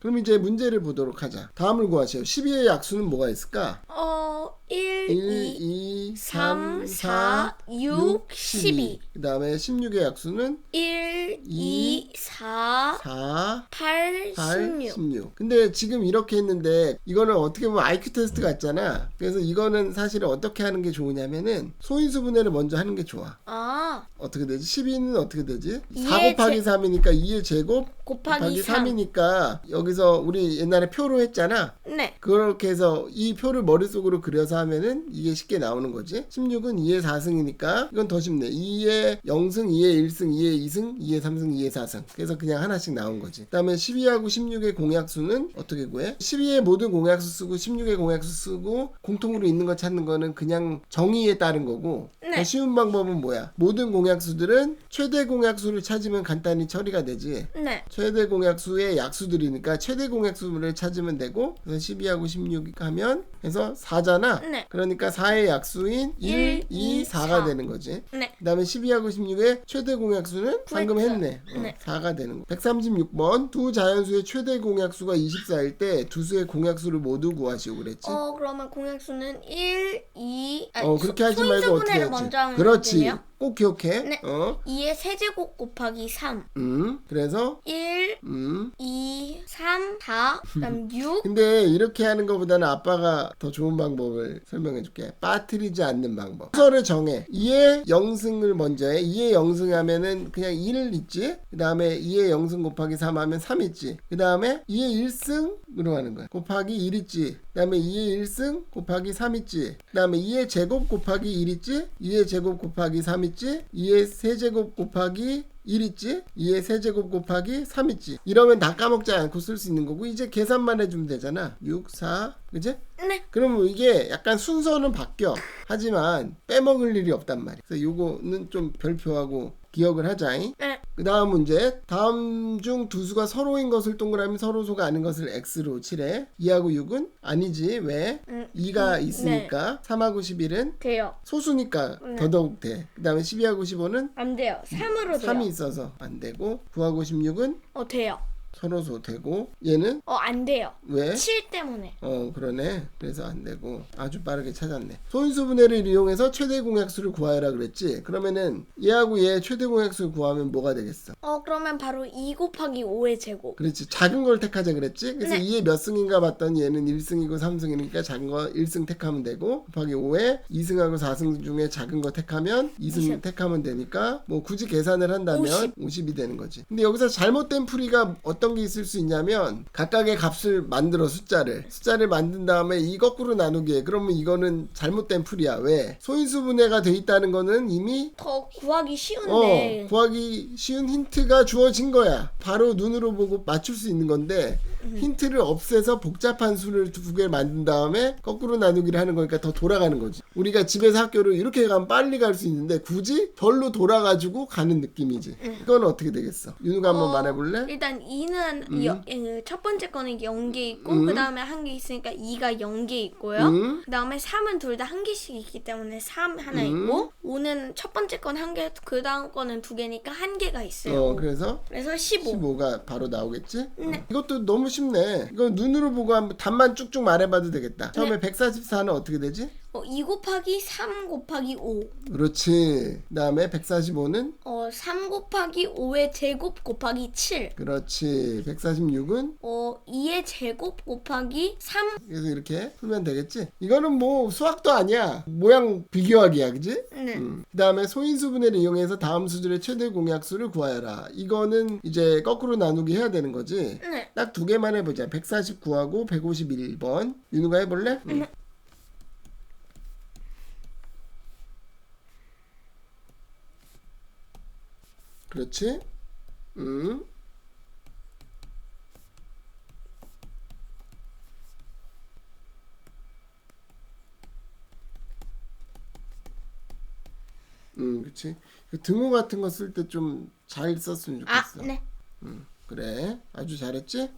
그럼 이제 문제를 보도록 하자. 다음을 구하세요. 12의 약수는 뭐가 있을까? 어, 1, 1, 2, 2, 3, 3, 4, 6, 12. 그 다음에 16의 약수는 1, 2, 2, 4, 4, 8, 8, 16. 16. 근데 지금 이렇게 했는데 이거는 어떻게 보면 IQ 테스트 같잖아. 그래서 이거는 사실은 어떻게 하는 게 좋으냐면은 소인수 분해를 먼저 하는 게 좋아. 아, 어떻게 되지? 12는 어떻게 되지? 4 이의 곱하기 제- 3이니까 2의 제곱 곱하기, 곱하기 3. 3이니까 여기서 우리 옛날에 표로 했잖아. 네. 그렇게 해서 이 표를 머릿속으로 그려서 하면은 이게 쉽게 나오는 거지. 16은 2의 4승이니까 이건 더 쉽네. 2의 0승, 2의 1승, 2의 2승, 2의 3승, 2의 4승. 그래서 그냥 하나씩 나온 거지. 그다음에 12하고 16의 공약수는 어떻게 구해? 12의 모든 공약수 쓰고 16의 공약수 쓰고 공통으로 있는 거 찾는 거는 그냥 정의에 따른 거고 네. 더 쉬운 방법은 뭐야? 모든 공약수들은 최대 공약수를 찾으면 간단히 처리가 되지. 네. 최대 공약수의 약수들이니까 최대 공약수를 찾으면 되고 그래서 12하고 16 하면 해서 4잖아. 네. 그러니까 4의 약수인 1, 일, 2, 이, 4가 사. 되는 거지. 네. 그다음에 12하고 16의 최대 공약수는 방금. 했네. 어, 네. 4가 되는 거. 136번 두 자연수의 최대 공약수가 24일 때 두 수의 공약수를 모두 구하시오 그랬지. 어, 그러면 공약수는 1, 2, 아니, 어, 그렇게 하지 말고 어떻게 분해를 하 하면 그렇지. 꼭 기억해. 네. 어. 2의 세제곱 곱하기 3. 음. 그래서 1, 음. 2, 3, 4, 그다음 6. 근데 이렇게 하는 것보다는 아빠가 더 좋은 방법을 설명해 줄게. 빠뜨리지 않는 방법. 순서를 정해. 2의 0승을 먼저 해. 2의 0승 하면은 그냥 1 있지? 그 다음에 2의 0승 곱하기 3 하면 3 있지? 그 다음에 2의 1승으로 하는 거야. 곱하기 1 있지? 그 다음에 2의 1승 곱하기 3 있지? 그 다음에 2의 제곱 곱하기 1 있지? 2의 제곱 곱하기 3 있지? 2의 세제곱 곱하기 1 있지? 2의 세제곱 곱하기 3 있지? 이러면 다 까먹지 않고 쓸 수 있는 거고 이제 계산만 해주면 되잖아 6, 4 그지? 네. 그럼 이게 약간 순서는 바뀌어 하지만 빼먹을 일이 없단 말이야 그래서 요거는 좀 별표하고 기억을 하자잉 네. 그 다음 문제 다음 중 두 수가 서로인 것을 동그라미 서로소가 아닌 것을 x로 칠해 2하고 6은 아니지 왜? 음, 2가 있으니까 3하고 11은 돼요. 소수니까 네. 더더욱 돼. 그 다음에 12하고 15는 안 돼요. 3으로 돼요. 3이 있어서 안 되고 9하고 16은 어, 돼요. 서로소 되고 얘는 어, 안 돼요. 왜? 7 때문에. 어 그러네 그래서 안 되고 아주 빠르게 찾았네 소인수 분해를 이용해서 최대 공약수를 구하여라 그랬지 그러면은 얘하고 얘 최대 공약수를 구하면 뭐가 되겠어 어, 그러면 바로 2 곱하기 5의 제곱. 그렇지 작은 걸 택하자 그랬지 그래서 네. 이에 몇 승인가 봤더니 얘는 1승이고 3승이니까 작은 거 1승 택하면 되고 곱하기 5에 2승하고 4승 중에 작은 거 택하면 2승 이십. 택하면 되니까 뭐 굳이 계산을 한다면 오십. 50. 이 되는 거지 근데 여기서 잘못된 풀이가 어떤 게 있을 수 있냐면 각각의 값을 만들어 숫자를 숫자를 만든 다음에 이 거꾸로 나누기 해 그러면 이거는 잘못된 풀이야 왜 소인수 분해가 돼 있다는 거는 이미 더 구하기 쉬운데. 어, 구하기 쉬운 힌트가 주어진 거야. 바로 눈으로 보고 맞출 수 있는 건데 힌트를 없애서 복잡한 수를 두 개 만든 다음에 거꾸로 나누기를 하는 거니까 더 돌아가는 거지. 우리가 집에서 학교를 이렇게 가면 빨리 갈 수 있는데 굳이 절로 돌아가지고 가는 느낌이지. 이건 어떻게 되겠어? 윤우가 한번 어, 말해볼래? 일단 2는 여, 그첫 번째 거는 0개 있고 음. 그 다음에 한 개 있으니까 2가 0개 있고요. 음. 그 다음에 3은 둘 다 한 개씩 있기 때문에 3 하나 음. 있고 5는 첫 번째 건 한 개, 그 다음 거는 두 개니까 한 개가 있어요. 어, 그래서 그래서 15. 15가 바로 나오겠지? 네. 어. 이것도 너무 쉽네. 이거 눈으로 보고 한번 답만 쭉쭉 말해봐도 되겠다. 처음에 144는 어떻게 되지? 어, 2 곱하기 3 곱하기 5. 그렇지. 그 다음에 145는? 어, 3 곱하기 5의 제곱 곱하기 7. 그렇지. 146은? 어, 2의 제곱 곱하기 3. 그래서 이렇게 풀면 되겠지? 이거는 뭐 수학도 아니야. 모양 비교하기야, 그지? 네. 음. 그 다음에 소인수 분해를 이용해서 다음 수들의 최대 공약수를 구하여라. 이거는 이제 거꾸로 나누기 해야 되는 거지. 네. 딱 두 개만 해보자. 149하고 151번. 윤우가 해볼래? 응. 그렇지? 음. 음, 그치. 그 등호 같은 거 쓸 때 좀 잘 썼으면 아, 좋겠어. 네. 음, 그래. 아주 잘했지?